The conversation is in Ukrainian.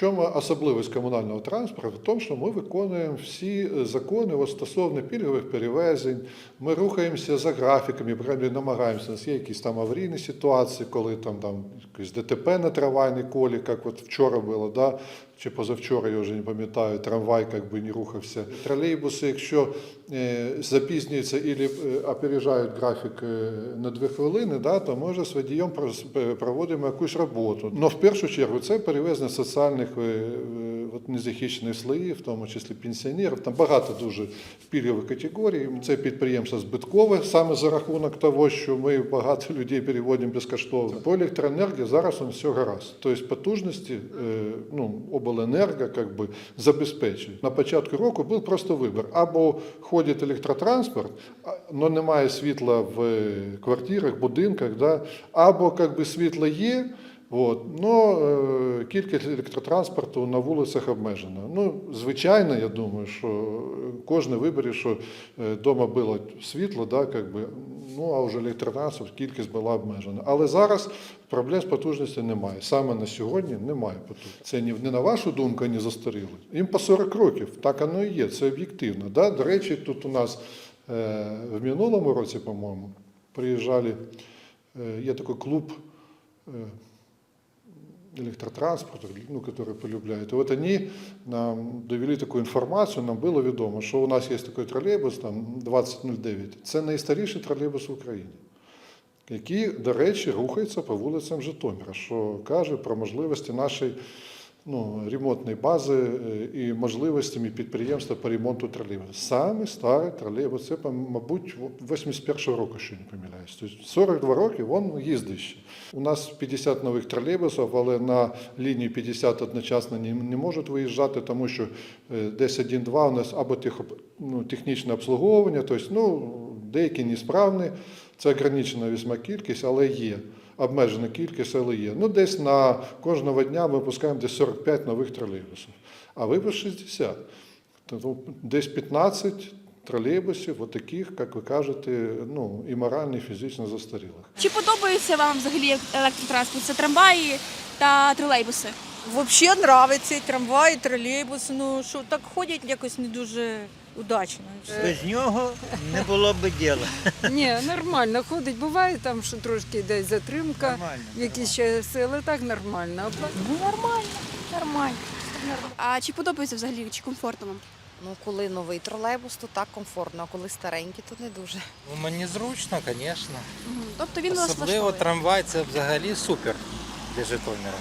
чому особливість комунального транспорту? В тому, що ми виконуємо всі закони от, стосовно пільгових перевезень. Ми рухаємося за графіками, принаймні намагаємося. У нас є якісь там аварійні ситуації, коли там, там якісь ДТП на трамвайній колі, як от вчора було, да? Чи позавчора, я вже не пам'ятаю, трамвай як би не рухався. Тролейбуси, якщо е, запізнюються або опережають графік е, на дві хвилини, да, то може з водієм проводимо якусь роботу. Ну, в першу чергу, це перевезення соціальних е, е, от, незахищених слоїв, в тому числі пенсіонерів. Там багато дуже пільгових категорій. Це підприємство збиткове саме за рахунок того, що ми багато людей переводимо безкоштовно. По електроенергії зараз он все гаразд. Тобто потужності е, ну, обленерго как би, забезпечують. На початку року був просто вибір. Або ходить електротранспорт, але немає світла в е, квартирах, будинках, да? або как би, світло є. От. Но е, кількість електротранспорту на вулицях обмежена. Ну, звичайно, я думаю, що кожен вибере, що вдома було світло, да, как би, ну а вже електротранспорт кількість була обмежена. Але зараз проблем з потужністю немає. Саме на сьогодні немає потужності. Це не, на вашу думку, не застаріли. Їм по 40 років, так воно і є, це об'єктивно. Да? До речі, тут у нас е, в минулому році, по-моєму, приїжджали, е, є такий клуб. Е, электротранспорта, ну, которые полюбляют. И вот они нам довели такую информацию, нам было відомо, що у нас є такий тролейбус, там 2009. Це найстаріший тролейбус в Україні, який, до речі, рухається по вулицям Житомира, що каже про можливості нашої ну, ремонтної бази е, і можливостями підприємства по ремонту тролейбусів. Саме старий тролейбус, це, мабуть, 81-го року, що не помиляюсь. Тобто 42 роки він їздить ще. У нас 50 нових тролейбусів, але на лінії 50 одночасно не, не можуть виїжджати, тому що е, десь один-два у нас або тих, ну, технічне обслуговування, тобто, ну, деякі несправні, це ограничена весьма кількість, але є. Обмежена кількість, але є. Ну, десь на кожного дня ми випускаємо десь 45 нових тролейбусів, а випуск 60. Тобто десь 15 тролейбусів, отаких, як ви кажете, ну, і морально, і фізично застарілих. Чи подобається вам взагалі електротранспорт? Це трамваї та тролейбуси? Взагалі подобається і трамвай, і тролейбус. Ну що так ходять якось не дуже удачно. Без нього не було б діла. Ні, нормально ходить. Буває там, що трошки десь затримка, Нормально. якісь часи, але так нормально. А Ну, нормально, нормально. А чи подобається взагалі, чи комфортно вам? Ну, коли новий тролейбус, то так комфортно, а коли старенький, то не дуже. Ну, мені зручно, звісно. Тобто він вас Особливо влаштовує? трамвай це взагалі супер для Житомира.